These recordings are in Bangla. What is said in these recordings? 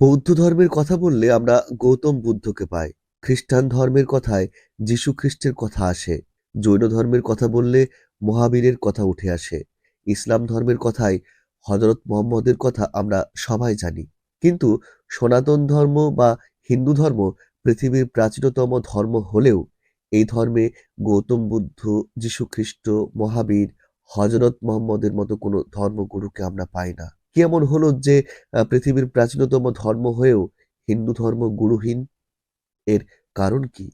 বৌদ্ধ ধর্মের কথা বললে আমরা গৌতম বুদ্ধকে পাই। খ্রিস্টান ধর্মের কথায় যীশু খ্রিস্টের কথা আসে। জৈন ধর্মের কথা বললে মহাবীরের কথা উঠে আসে। ইসলাম ধর্মের কথায় হজরত মোহাম্মদের কথা আমরা সবাই জানি। কিন্তু সনাতন ধর্ম বা হিন্দু ধর্ম পৃথিবীর প্রাচীনতম ধর্ম হলেও এই ধর্মে গৌতম বুদ্ধ, যীশু খ্রিস্ট, মহাবীর, হজরত মোহাম্মদের মতো কোনো ধর্মগুরুকে আমরা পাই না। কি এমন হলো যে পৃথিবীর প্রাচীনতম ধর্ম হয়েও হিন্দু ধর্ম গুরুহীন? এর কারণ কি?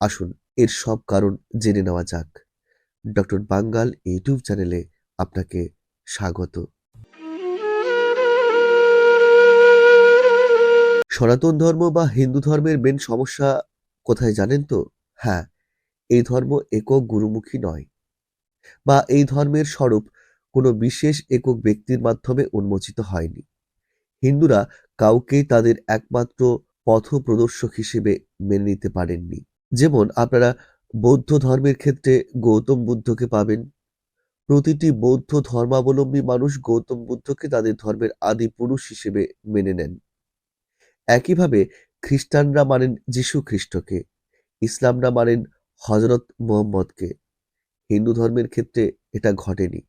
আসুন এর সব কারণ জেনে নেওয়া যাক। ডক্টর বাঙ্গাল ইউটিউব চ্যানেলে আপনাকে স্বাগত। সনাতন ধর্ম বা হিন্দু ধর্মের মেন সমস্যা কোথায় জানেন তো? হ্যাঁ এই ধর্ম একক গুরুমুখী নয়। বা এই ধর্মের স্বরূপ কোনো বিশেষ একক ব্যক্তির মাধ্যমে উন্মোচিত হয়নি। হিন্দুরা কাউকেই তাদের একমাত্র পথ প্রদর্শক হিসেবে মেনে নিতে পারেননি। যেমন আপনারা বৌদ্ধ ধর্মের ক্ষেত্রে গৌতম বুদ্ধকে পাবেন। প্রতিটি বৌদ্ধ ধর্মাবলম্বী মানুষ গৌতম বুদ্ধকে তাদের ধর্মের আদি পুরুষ হিসেবে মেনে নেন। একইভাবে খ্রিস্টানরা মানেন যীশু খ্রিস্টকে, ইসলামরা মানেন হজরত মোহাম্মদকে। হিন্দু ধর্মের ক্ষেত্রে এটা ঘটেনি।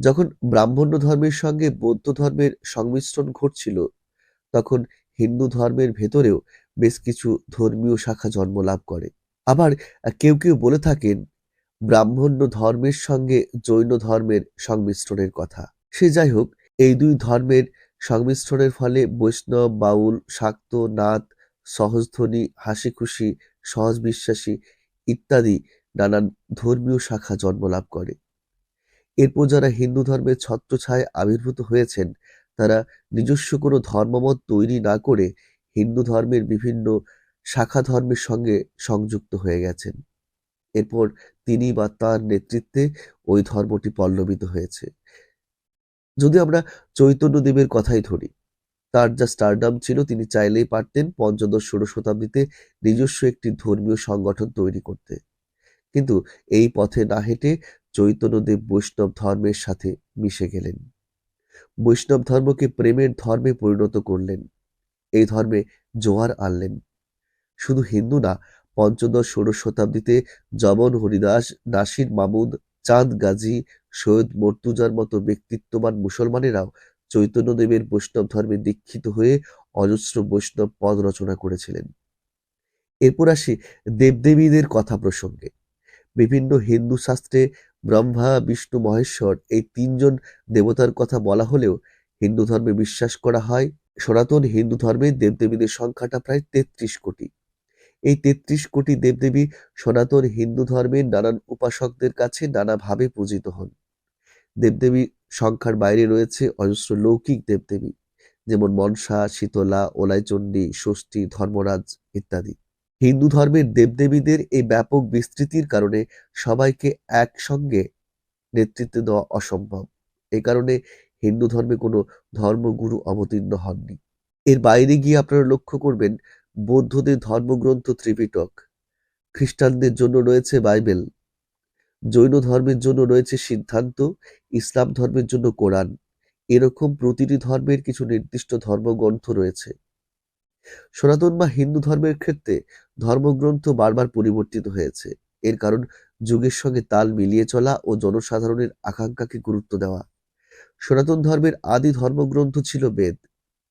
যখন ব্রাহ্মণ্য ধর্মের সঙ্গে বৌদ্ধ ধর্মের সংমিশ্রণ ঘটছিল, তখন হিন্দু ধর্মের ভেতরেও বেশ কিছু ধর্মীয় শাখা জন্ম লাভ করে। আবার কেউ কেউ বলে থাকেন, ব্রাহ্মণ্য ধর্মের সঙ্গে জৈন ধর্মের সংমিশ্রণের কথা। সে যাই হোক এই দুই ধর্মের সংমিশ্রণের ফলে বৈষ্ণব, বাউল, শাক্ত, নাথ, সহজধ্বনি হাসি খুশি সহজ বিশ্বাসী ইত্যাদি নানান ধর্মীয় শাখা জন্ম লাভ করে। এরপর যারা হিন্দু ধর্মের ছত্রছায় আবির্ভূত হয়েছেন, তারা নিজস্ব কোনো ধর্মমত তৈরি না করে হিন্দু ধর্মের বিভিন্ন শাখা ধর্মের সঙ্গে সংযুক্ত হয়ে গেছেন। এরপর তিনি বা তার নেতৃত্বে ওই ধর্মটি পল্লবিত হয়েছে। যদি আমরা চৈতন্যদেবের কথাই ধরি, তার যা স্টারডাম ছিল তিনি চাইলেই পারতেন পঞ্চদশ, ষোড়শ শতাব্দীতে নিজস্ব একটি ধর্মীয় সংগঠন তৈরি করতে। কিন্তু এই পথে না হেঁটে চৈতন্যদেব বৈষ্ণব ধর্মের সাথে মিশে গেলেন। বৈষ্ণব ধর্মকে প্রেমের ধর্মে পরিণত করলেন। এই ধর্মে জোয়ার আনলেন। শুধু হিন্দু না, পঞ্চদশ, ষোড়শ শতাব্দীতে জমন হরিদাস, নাসির মামুদ চাঁদ, গাজী, সৈয়দ মর্তুজার মতো ব্যক্তিত্ববান মুসলমানেরাও চৈতন্যদেবের বৈষ্ণব ধর্মে দীক্ষিত হয়ে অজস্র বৈষ্ণব পদ রচনা করেছিলেন। এরপর আসি দেবদেবীদের কথা প্রসঙ্গে। বিভিন্ন হিন্দু শাস্ত্রে ব্রহ্মা, বিষ্ণু, মহেশ্বর এই তিনজন দেবতার কথা বলা হলেও হিন্দু ধর্মে বিশ্বাস করা হয়। সনাতন হিন্দু ধর্মে দেবদেবীদের সংখ্যাটা প্রায় তেত্রিশ কোটি। এই তেত্রিশ কোটি দেবদেবী সনাতন হিন্দু ধর্মের নানান উপাসকদের কাছে নানাভাবে পূজিত হন। দেবদেবী সংখ্যার বাইরে রয়েছে অজস্র লৌকিক দেবদেবী, যেমন মনসা, শীতলা, ওলাইচণ্ডী, ষষ্ঠী, ধর্মরাজ ইত্যাদি। হিন্দু ধর্মের দেবদেবীদের এই ব্যাপক বিস্তৃতির কারণে সবাইকে একসঙ্গে নেতৃত্ব দেওয়া অসম্ভব। এই কারণে হিন্দু ধর্মে কোনো ধর্মগুরু অবতীর্ণ হননি। এর বাইরে গিয়ে আপনারা লক্ষ্য করবেন, বৌদ্ধদের ধর্মগ্রন্থ ত্রিপিটক, খ্রিস্টানদের জন্য রয়েছে বাইবেল, জৈন ধর্মের জন্য রয়েছে সিদ্ধান্ত, ইসলাম ধর্মের জন্য কোরআন। এরকম প্রতিটি ধর্মের কিছু নির্দিষ্ট ধর্মগ্রন্থ রয়েছে। সনাতন বা হিন্দু ধর্মের ক্ষেত্রে ধর্মগ্রন্থ বারবার পরিবর্তিত হয়েছে। এর কারণ যুগের সঙ্গে তাল মিলিয়ে চলা ও জনসাধারণের আকাঙ্ক্ষাকে গুরুত্ব দেওয়া। সনাতন ধর্মের আদি ধর্মগ্রন্থ ছিল বেদ।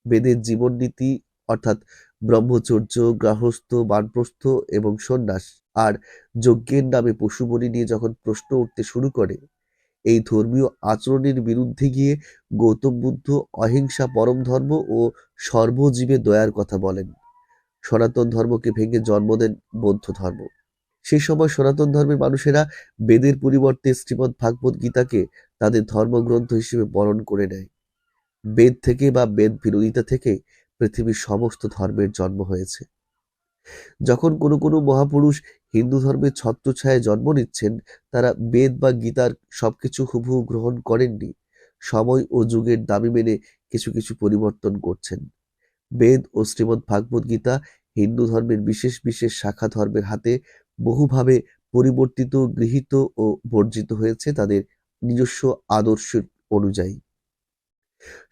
বেদের জীবননীতি অর্থাৎ ব্রহ্মচর্য গার্হস্থ বানপ্রস্থ এবং সন্ন্যাস আর যজ্ঞের নামে পশু বলি নিয়ে যখন প্রশ্ন উঠতে শুরু করে এই ধর্মীয় আচরণের বিরুদ্ধে গিয়ে গৌতম বুদ্ধ অহিংসা পরম ধর্ম ও সর্বজীবে দয়ার কথা বলেন। সনাতন ধর্মকে ভেঙে জন্ম দেন বৌদ্ধ ধর্ম। সেই সময় সনাতন ধর্মের মানুষেরা বেদের পরিবর্তে শ্রীমৎ ভাগবত গীতাকে তাদের ধর্মগ্রন্থ হিসেবে বরণ করে নেয়। বেদ থেকে বা বেদ বিরোধিতা থেকে পৃথিবীর সমস্ত ধর্মের জন্ম হয়েছে। যখন কোনো কোনো মহাপুরুষ হিন্দু ধর্মের ছত্রছায়ায় জন্ম নিচ্ছেন, তারা বেদ বা গীতার সবকিছু হুবহু গ্রহণ করেননি। সময় ও যুগের দাবি মেনে কিছু কিছু পরিবর্তন করছেন। বেদ ও শ্রীমদ্ ভাগবত গীতা হিন্দু ধর্মের বিশেষ বিশেষ শাখা ধর্মের হাতে বহুভাবে পরিবর্তিত, গৃহীত ও বর্জিত হয়েছে তাদের নিজস্ব আদর্শ অনুযায়ী।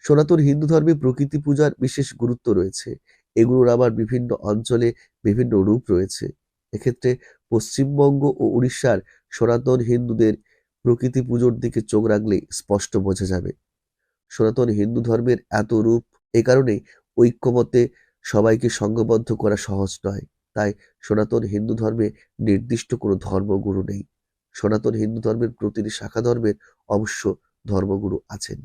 সনাতন হিন্দু ধর্মে প্রকৃতি পূজার বিশেষ গুরুত্ব রয়েছে। এগুলোর আবার বিভিন্ন অঞ্চলে বিভিন্ন রূপ রয়েছে। এক্ষেত্রে পশ্চিমবঙ্গ ও উড়িষ্যার সনাতন হিন্দুদের প্রকৃতি পুজোর দিকে চোখ রাখলে স্পষ্ট বোঝা যাবে। সনাতন হিন্দু ধর্মের এত রূপ এ কারণেই ঐক্যমতে সবাইকে সংঘবদ্ধ করা সহজ নয়। তাই সনাতন হিন্দু ধর্মে নির্দিষ্ট কোনো ধর্মগুরু নেই। সনাতন হিন্দু ধর্মের প্রতিটি শাখা ধর্মের অবশ্য ধর্মগুরু আছেন।